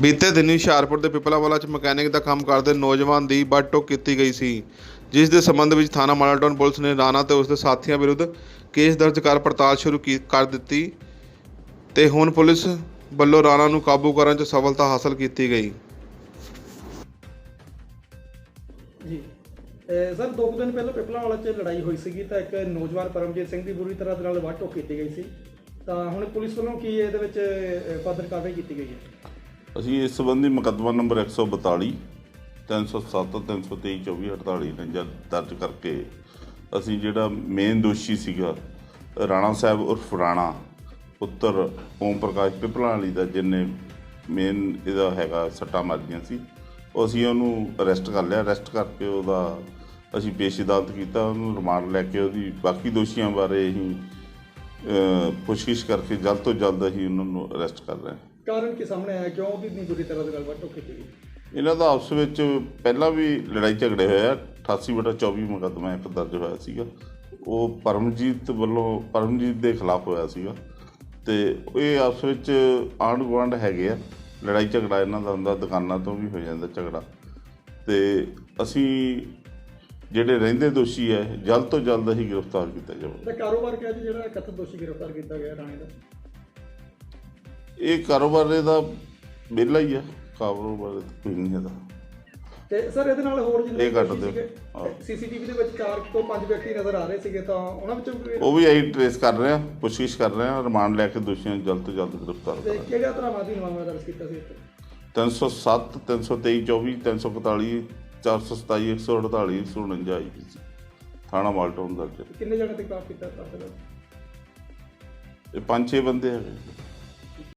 ਬੀਤੇ ਦਿਨੀ ਹੁਸ਼ਿਆਰਪੁਰ ਦੇ ਪਿਪਲਾਵਾਲਾ ਚ ਮਕੈਨਿਕ ਦਾ ਕੰਮ ਕਰਦੇ ਨੌਜਵਾਨ ਦੀ ਵੱਢ-ਟੋਕ ਕੀਤੀ ਗਈ ਸੀ, ਜਿਸ ਦੇ ਸੰਬੰਧ ਵਿੱਚ ਥਾਣਾ ਮਾਲਾਟੌਨ ਪੁਲਿਸ ਨੇ ਰਾਣਾ ਤੇ ਉਸ ਦੇ ਸਾਥੀਆਂ ਵਿਰੁੱਧ ਕੇਸ ਦਰਜ ਕਰ ਪੜਤਾਲ ਸ਼ੁਰੂ ਕਰ ਦਿੱਤੀ ਤੇ ਹੁਣ ਪੁਲਿਸ ਵੱਲੋਂ ਰਾਣਾ ਨੂੰ ਕਾਬੂ ਕਰਨ 'ਚ ਸਫਲਤਾ ਹਾਸਲ ਕੀਤੀ ਗਈ। ਜੀ ਸਰ, ਦੋ ਕੁ ਦਿਨ ਪਹਿਲਾਂ ਪਿਪਲਾ 'ਚ ਲੜਾਈ ਹੋਈ ਸੀਗੀ ਤਾਂ ਇੱਕ ਨੌਜਵਾਨ ਪਰਮਜੀਤ ਸਿੰਘ ਦੀ ਬੁਰੀ ਤਰ੍ਹਾਂ ਦੇ ਨਾਲ ਵੱਢ-ਟੋਕ ਕੀਤੀ ਗਈ ਸੀ। ਤਾਂ ਹੁਣ ਪੁਲਿਸ ਵੱਲੋਂ ਕੀ ਇਹਦੇ ਵਿੱਚ ਫਰਦਰ ਕਾਰਵਾਈ ਕੀਤੀ ਗਈ ਹੈ? ਅਸੀਂ ਇਸ ਸੰਬੰਧੀ ਮੁਕੱਦਮਾ ਨੰਬਰ 142 307 323 24 48 ਨੇ ਜਦ ਦਰਜ ਕਰਕੇ ਅਸੀਂ ਜਿਹੜਾ ਮੇਨ ਦੋਸ਼ੀ ਸੀਗਾ ਰਾਣਾ ਸਾਹਿਬ ਉਰਫ ਰਾਣਾ ਪੁੱਤਰ ਓਮ ਪ੍ਰਕਾਸ਼ ਪਿਪਲਾਂ ਵਾਲੀ ਦਾ ਜਿਹਨੇ ਮੇਨ ਇਹਦਾ ਹੈਗਾ ਸੱਟਾਂ ਮਾਰੀਆਂ ਸੀ ਉਹ ਅਸੀਂ ਉਹਨੂੰ ਅਰੈਸਟ ਕਰ ਲਿਆ। ਅਰੈਸਟ ਕਰਕੇ ਉਹਦਾ ਅਸੀਂ ਪੇਸ਼ ਅਦਾਲਤ ਕੀਤਾ ਉਹਨੂੰ ਰਿਮਾਂਡ ਲੈ ਕੇ ਉਹਦੀ ਬਾਕੀ ਦੋਸ਼ੀਆਂ ਬਾਰੇ ਅਸੀਂ ਅਹ, ਪੁੱਛਗਿੱਛ ਕਰਕੇ ਜਲਦ ਤੋਂ ਜਲਦ ਅਸੀਂ ਉਹਨਾਂ ਨੂੰ ਅਰੈਸਟ ਕਰ ਰਹੇ ਹਾਂ। ਕਾਰਨ ਕੀ ਸਾਹਮਣੇ ਆਇਆ? ਕਿਉਂ ਉਹਦੀ ਇੰਨੀ ਬੁਰੀ ਤਰ੍ਹਾਂ ਦੇ ਨਾਲ ਵੱਢ-ਟੋਕ ਕੀਤੀ ਗਈ? ਇਹਨਾਂ ਦਾ ਆਪਸ ਵਿੱਚ ਪਹਿਲਾਂ ਵੀ ਲੜਾਈ ਝਗੜੇ ਹੋਏ ਆ। 88 ਬਟਾ 24 ਮੁਕੱਦਮਾ ਇੱਕ ਦਰਜ ਹੋਇਆ ਸੀਗਾ। ਉਹ ਪਰਮਜੀਤ ਵੱਲੋਂ ਪਰਮਜੀਤ ਦੇ ਖਿਲਾਫ ਹੋਇਆ ਸੀਗਾ। ਤੇ ਇਹ ਆਪਸ ਵਿੱਚ ਆਂਢ ਗੁਆਂਢ ਹੈਗੇ ਆ। ਲੜਾਈ ਝਗੜਾ ਇਹਨਾਂ ਦਾ ਹੁੰਦਾ ਦੁਕਾਨਾਂ ਤੋਂ ਵੀ ਹੋ ਜਾਂਦਾ ਝਗੜਾ। ਤੇ ਅਸੀਂ ਜਿਹੜੇ ਰਹਿੰਦੇ ਦੋਸ਼ੀ ਹੈ ਜਲਦ ਤੋਂ ਜਲਦ ਅਸੀਂ ਗ੍ਰਿਫਤਾਰ ਕੀਤਾ ਜਾਵੇ। ਤਾਂ ਕਾਰੋਬਾਰ ਕਿਹਾ ਜੀ ਜਿਹੜਾ ਕਥਿਤ ਦੋਸ਼ੀ ਗ੍ਰਿਫਤਾਰ ਕੀਤਾ ਗਿਆ ਰਾਣੇ ਦਾ? ਇਹ ਕਾਰੋਬਾਰ ਇਹਦਾ ਵਿਹਲਾ ਹੀ ਆ ਕਾਰੋਬਾਰ ਕੋਈ ਨਹੀਂ ਇਹਦਾ ਤੇ ਸਰ ਇਹਦੇ ਨਾਲ ਹੋਰ ਇਹ ਕੱਟ ਦਿਓ। ਸੀਸੀਟੀਵੀ ਦੇ ਵਿੱਚ 4 ਤੋਂ 5 ਵਿਅਕਤੀ ਨਜ਼ਰ ਆ ਰਹੇ ਸੀਗੇ ਤਾਂ ਉਹਨਾਂ ਵਿੱਚੋਂ ਉਹ ਵੀ ਅਸੀਂ ਟ੍ਰੇਸ ਕਰ ਰਹੇ ਹਾਂ ਪੁੱਛਗਿੱਛ ਕਰ ਰਹੇ ਹਾਂ ਰਿਮਾਂਡ ਲੈ ਕੇ ਦੋਸ਼ੀਆਂ ਨੂੰ ਜਲਦ ਤੋਂ ਜਲਦ ਗ੍ਰਿਫਤਾਰ ਕਰਾਂਗੇ। ਕਿਹੜਾ ਧਰਾਵਾਂ ਦੀ ਮਾਮਲਾ ਦਰਜ ਕੀਤਾ ਸੀ ਇੱਥੇ? 307 323 24 341 427 148 149 ਆਈਪੀਸੀ ਥਾਣਾ ਮਾਲਟਾਊਨ ਦਰਜ। ਕਿੰਨੇ ਜਣੇ ਤੇ ਕਾਫ ਕੀਤਾ ਇਹ ਪੰਜ ਛੇ ਬੰਦੇ ਹੈਗੇ।